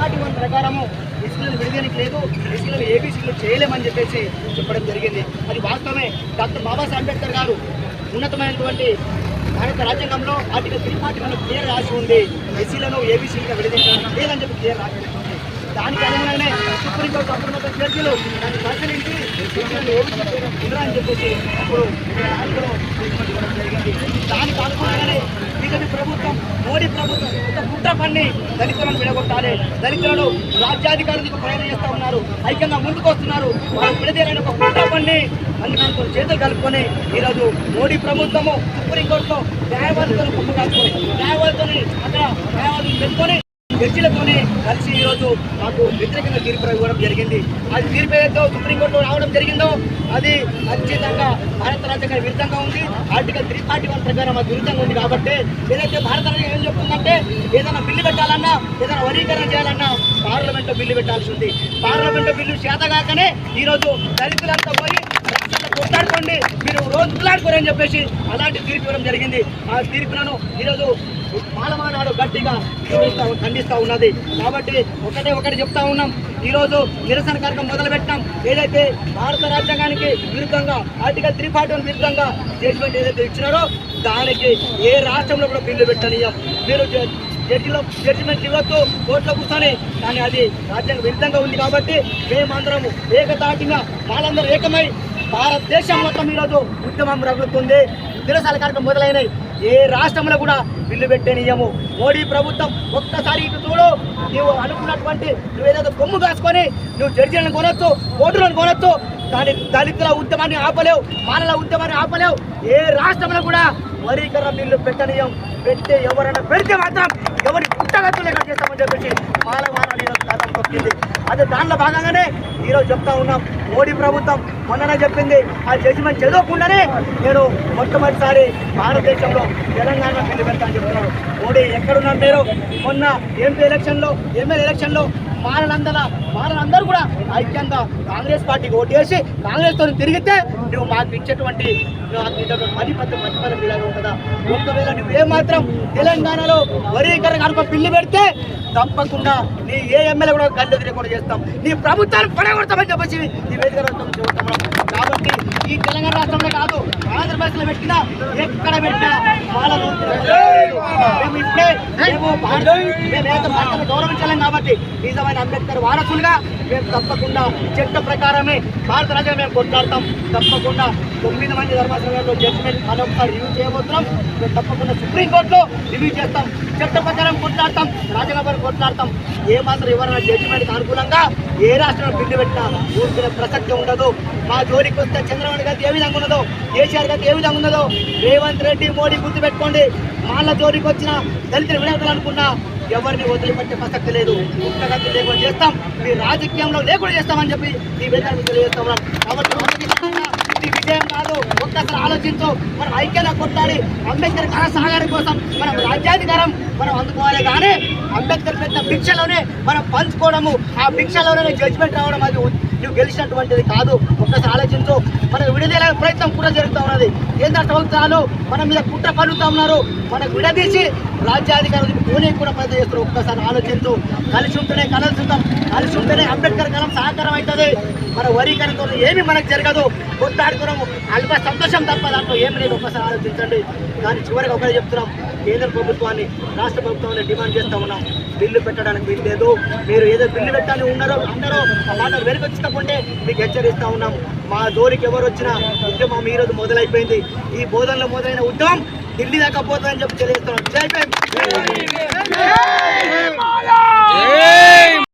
Forty one ప్రకారము ఎస్సీలను విడదీయడానికి లేదు ఎస్సీలను ఏబీసీలు చేయలేమని చెప్పేసి చెప్పడం జరిగింది. అది వాస్తవమే. డాక్టర్ బాబాసాహెబ్ అంబేద్కర్ గారు ఉన్నతమైనటువంటి భారత రాజ్యాంగంలో article three forty one clear రాసి ఉంది. ఎస్సీలను ఏబీసీలుగా విడదీయడానికి లేదని చెప్పి క్లియర్ రాసి ఉంది. దానికి అనుగుణంగానే సుప్రీంకోర్టు అప్రమత్త జడ్జిలు దాన్ని పరిశీలించి ఎస్సీలను ఏబీసీలు ఉండరా అని చెప్పేసి అప్పుడు దానికి అనుగుణంగానే బీజేపీ ప్రభుత్వం మోడీ ప్రభుత్వం ఒక పుట్ట పన్ని దళితులను విడగొట్టాలి. దళితులను రాజ్యాధికారులకు ప్రయాణం చేస్తూ ఉన్నారు. ఐక్యంగా ముందుకు వస్తున్నారు. వాళ్ళు విడదీయాలని ఒక గుట్ట పన్ని అందుకంతో చేతులు కలుపుకొని ఈరోజు మోడీ ప్రభుత్వము సుప్రీంకోర్టులో న్యాయవాదులను కొమ్ము కాచుకొని న్యాయవాదులని అక్కడ న్యాయవాదులు పెట్టుకొని జడ్జిలతోనే కలిసి ఈరోజు మాకు వ్యతిరేకంగా తీర్పు ఇవ్వడం జరిగింది. అది తీర్పు ఏదో సుప్రీంకోర్టులో రావడం జరిగిందో అది ఖచ్చితంగా భారత రాజ్యాంగ విరుద్ధంగా ఉంది. ఆర్టికల్ త్రీ ఫార్టీ వన్ ప్రకారం అది విరుద్ధంగా ఉంది కాబట్టి ఏదైతే భారత రాజ్యాంగం ఏం చెప్తుందంటే ఏదైనా బిల్లు పెట్టాలన్నా ఏదైనా వర్గీకరణ చేయాలన్నా పార్లమెంట్లో బిల్లు పెట్టాల్సి ఉంది. పార్లమెంట్లో బిల్లు చేతగాకనే ఈరోజు దళితులంతా పోయి కొట్లాడుకోండి మీరు రోజు కొట్లాడుకోరని చెప్పేసి అలాంటి తీర్పు ఇవ్వడం జరిగింది. ఆ తీర్పులను ఈరోజు పాలమానాడు గట్టిగా ఖండిస్తా ఖండిస్తూ ఉన్నది. కాబట్టి ఒకటే ఒకటి చెప్తా ఉన్నాం. ఈరోజు నిరసన కార్యక్రమం మొదలుపెట్టాం. ఏదైతే భారత రాజ్యాంగానికి విరుద్ధంగా ఆర్టికల్ త్రీ ఫార్టీ వన్ విరుద్ధంగా జడ్జిమెంట్ ఏదైతే ఇచ్చినారో దానికి ఏ రాష్ట్రంలో కూడా బిల్లు పెట్టనీయం. మీరు జడ్జిలో జడ్జిమెంట్ ఇవ్వచ్చు కోర్టులో కూర్చొని కానీ అది రాజ్యాంగ విరుద్ధంగా ఉంది కాబట్టి మేమందరము ఏకతాటిగా వాళ్ళందరూ ఏకమై భారతదేశం మొత్తం ఈరోజు ఉద్యమం రగులుతుంది. నిరసన కార్యక్రమం మొదలైనవి. ఏ రాష్ట్రంలో కూడా బిల్లు పెట్టేనియము మోడీ ప్రభుత్వం ఒక్కసారి ఇటు చూడు. నువ్వు అనుకున్నటువంటి నువ్వు ఏదైతే కొమ్ము కాసుకొని నువ్వు జడ్జీలను కొనొచ్చు ఓటులను కొనొచ్చు కానీ దళితుల ఉద్యమాన్ని ఆపలేవు మానల ఉద్యమాన్ని ఆపలేవు. ఏ రాష్ట్రంలో కూడా వరీకరణ బిల్లు పెట్టనీయం. పెడితే ఎవరైనా పెడితే మాత్రం ఎవరి పుట్టగత్తు లేక చేస్తామని చెప్పేసి మానవ దానిలో భాగంగానే ఈరోజు చెప్తా ఉన్నాం. మోడీ ప్రభుత్వం మొన్ననే చెప్పింది. ఆ జడ్జిమెంట్ చదవకుండానే నేను మొట్టమొదటిసారి భారతదేశంలో తెలంగాణ బిల్లు పెడతానని చెప్తున్నాను. మోడీ ఎక్కడున్నారు మీరు? మొన్న ఎంపీ ఎలక్షన్లో ఎమ్మెల్యే ఎలక్షన్లో మారనందల మానలందరూ కూడా ఐక్యంగా కాంగ్రెస్ పార్టీకి ఓటేసి కాంగ్రెస్తో తిరిగితే నువ్వు మాకు ఇచ్చేటువంటి పది పది పది పది పిల్లలు ఉంటుందా? ఒకవేళ నువ్వు ఏమాత్రం తెలంగాణలో వరీకరణ కనుక బిల్లు పెడితే తప్పకుండా నీ ఏ ఎమ్మెల్యే కూడా గల్లు తిరగకుండా చేస్తాం. నీ ప్రభుత్వాన్ని పడగొడతామని చెప్పేసి నీ వేదిక కాబట్టి ఈ తెలంగాణ రాష్ట్రంలో కాదు ఆంధ్రప్రదేశ్లో పెట్టినా ఎక్కడ పెట్టినా వాళ్ళను మేము ఇప్పుడే మేము భారత మేము గౌరవించలేం కాబట్టి నిజమైన అంబేద్కర్ వారసులుగా మేము తప్పకుండా చట్ట ప్రకారమే భారత రాజ్యం మేము కొట్లాడతాం. తప్పకుండా తొమ్మిది మంది ధర్మాసనంలో జడ్జిమెంట్ మనం ఒకసారి రివ్యూ చేయబోతున్నాం. మేము తప్పకుండా సుప్రీంకోర్టులో రివ్యూ చేస్తాం. చట్ట ప్రకారం కొట్లాడతాం. రాజ్యాంగం కొట్లాడతాం. ఏ మాత్రం ఎవరైనా జడ్జిమెంట్కి అనుకూలంగా ఏ రాష్ట్రంలో బిల్లు పెట్టినా ఊరుకునే ప్రసక్తి ఉండదు. మా జోలికి వస్తే చంద్రబాబు గతి ఏ విధంగా ఉన్నదో కేసీఆర్ గారికి ఏ విధంగా ఉన్నదో రేవంత్ రెడ్డి మోడీ గుర్తు పెట్టుకోండి వాళ్ళ జోలికి వచ్చిన దళితులు విడగలనుకున్నా ఎవరిని వదిలిపెట్టే ప్రసక్తి లేదు. ఒక్క లేకుండా చేస్తాం. మీ రాజకీయంలో లేకుండా చేస్తామని చెప్పి ఈ విధానం తెలియజేస్తా కాబట్టి విజయం కాదు ఒక్కసారి ఆలోచించు. మనం ఐక్యంగా కొట్టాలి అంబేద్కర్ కళ సహకారం కోసం మనం రాజ్యాధికారం మనం అందుకోవాలి కానీ అంబేద్కర్ పెద్ద భిక్షలోనే మనం పంచుకోవడము. ఆ భిక్షలోనే జడ్జిమెంట్ రావడం అది నువ్వు గెలిచినటువంటిది కాదు. ఒక్కసారి ఆలోచించు. మనం విడదీయాలనే ప్రయత్నం కూడా జరుగుతూ ఉన్నది. కేంద్ర ప్రభుత్వాలు మన మీద కుట్ర పన్నుతా ఉన్నారు. మనకు విడదీసి రాజ్యాధికారులు పోనీ కూడా ప్రయత్నం చేస్తారు ఒక్కసారి ఆలోచించు. కలిసి ఉంటేనే కలుసుతాం కలిసి ఉంటేనే అంబేద్కర్ కాలం సహకారం అవుతుంది. మన వరీకరణతో ఏమి మనకు జరగదు. కొట్లాడుకున్నాము. అల్ప సంతోషం తప్ప దాంట్లో ఏమి లేదు. ఒకసారి ఆలోచించండి. కానీ చివరికి ఒకటే చెప్తున్నాం. కేంద్ర ప్రభుత్వాన్ని రాష్ట్ర ప్రభుత్వాన్ని డిమాండ్ చేస్తా ఉన్నాం. బిల్లు పెట్టడానికి వీలు లేదు. మీరు ఏదో బిల్లు పెట్టాలని ఉన్నారో అందరూ ఆ మాట వెనుకొచ్చుకుంటే మీకు హెచ్చరిస్తా ఉన్నాం. మా దోరికి ఎవరు వచ్చినా ఉద్యమం ఈరోజు రోజు మొదలైపోయింది. ఈ బోధనలో మొదలైన ఉద్యమం ఢిల్లీ దాకా పోతుందని చెప్పి తెలియజేస్తున్నాం. జై Amém.